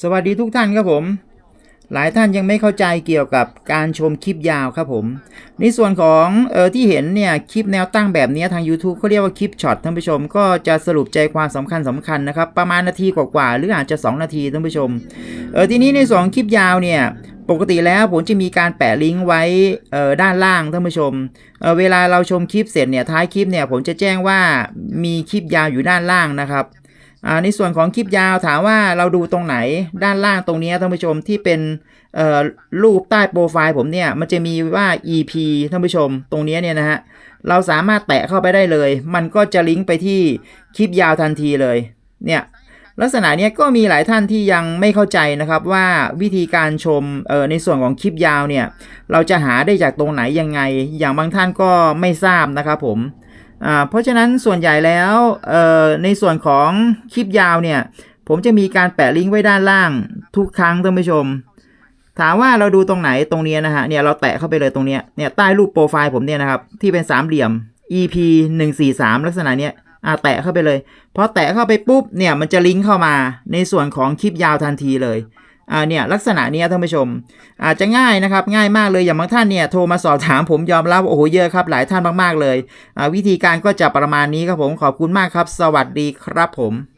สวัสดีทุกท่านครับผม หลายท่านยังไม่เข้าใจเกี่ยวกับการชมคลิปยาวครับผม ในส่วนของเออที่เห็นเนี่ยคลิปแนวตั้งแบบนี้ทาง YouTube เขาเรียกว่าคลิปช็อตท่านผู้ชม ก็จะสรุปใจความสำคัญสำคัญนะครับ ประมาณนาทีกว่าๆหรืออาจจะ 2 นาทีท่านผู้ชมเออทีนี้ในส่วนของคลิปยาวเนี่ยปกติแล้วผมจะมีการแปะลิงก์ไว้ด้านล่างท่านผู้ชมเเวลาเราชมคลิปเสร็จเนี่ยท้ายคลิปเนี่ยผมจะแจ้งว่ามีคลิปยาวอยู่ด้านล่างนะครับ อ่าในส่วนของคลิปยาวถามว่าเราดูตรงไหนด้านล่างตรงนี้ท่านผู้ชมที่เป็นเอ่อรูปใต้โปรไฟล์ผมเนี่ยมันจะมีว่า EP ท่านผู้ชมตรงนี้เนี่ยนะฮะเราสามารถแตะเข้าไปได้เลย มันก็จะลิงก์ไปที่คลิปยาวทันทีเลยเนี่ยลักษณะเนี้ยก็มีหลายท่านที่ยังไม่เข้าใจนะครับว่าวิธีการชมในส่วนของคลิปยาวเนี่ยเราจะหาได้จากตรงไหนยังไง อย่างบางท่านก็ไม่ทราบนะครับผม เพราะฉะนั้นส่วนใหญ่แล้วในส่วนของคลิปยาวเนี่ยผมจะมีการแปะลิงก์ไว้ด้านล่างทุกครั้งท่านผู้ชม ถามว่าเราดูตรงไหนตรงเนี้ยนะฮะเนี่ยเราแตะเข้าไปเลยตรงเนี้ยเนี่ยใต้รูปโปรไฟล์ผมเนี่ยนะครับที่เป็นสามเหลี่ยม EP 143 ลักษณะเนี้ยอ่าแตะเข้าไปเลยพอแตะเข้าไปปุ๊บเนี่ยมันจะลิงก์เข้ามาในส่วนของคลิปยาวทันทีเลย อ่าเนี่ยลักษณะเนี้ยท่านผู้ชม อาจจะง่ายนะครับง่ายมากเลยอย่างบางท่านเนี่ยโทรมาสอบถามผมยอมรับโอ้โหเยอะครับหลายท่านมากๆเลยอ่าวิธีการก็จะประมาณนี้ครับผมขอบคุณมากครับ สวัสดีครับผม